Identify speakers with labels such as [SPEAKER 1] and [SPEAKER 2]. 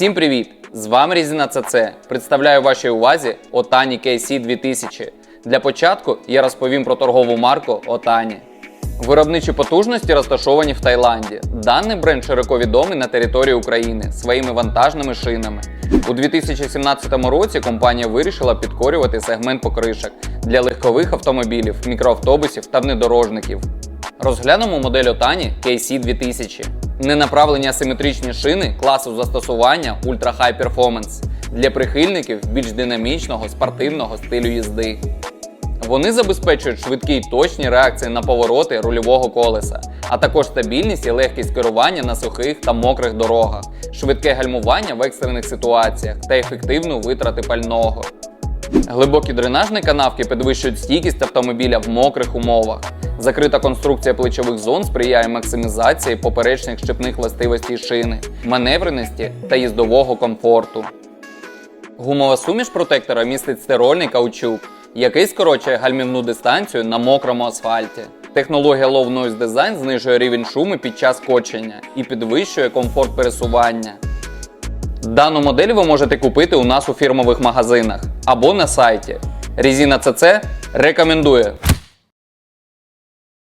[SPEAKER 1] Всім привіт! З вами Різина ЦЦ. Представляю вашій увазі Отані KC 2000. Для початку я розповім про торгову марку Отані. Виробничі потужності розташовані в Таїланді. Даний бренд широко відомий на території України своїми вантажними шинами. У 2017 році компанія вирішила підкорювати сегмент покришок для легкових автомобілів, мікроавтобусів та внедорожників. Розглянемо модель Отані KC 2000. Ненаправлені асиметричні шини класу застосування Ultra High Performance для прихильників більш динамічного спортивного стилю їзди. Вони забезпечують швидкі й точні реакції на повороти рульового колеса, а також стабільність і легкість керування на сухих та мокрих дорогах, швидке гальмування в екстрених ситуаціях та ефективну витрати пального. Глибокі дренажні канавки підвищують стійкість автомобіля в мокрих умовах. Закрита конструкція плечових зон сприяє максимізації поперечних щепних властивостей шини, маневреності та їздового комфорту. Гумова суміш протектора містить стерольний каучук, який скорочує гальмівну дистанцію на мокрому асфальті. Технологія Low Noise Design знижує рівень шуму під час кочення і підвищує комфорт пересування. Дану модель ви можете купити у нас у фірмових магазинах або на сайті. Резина CC рекомендує.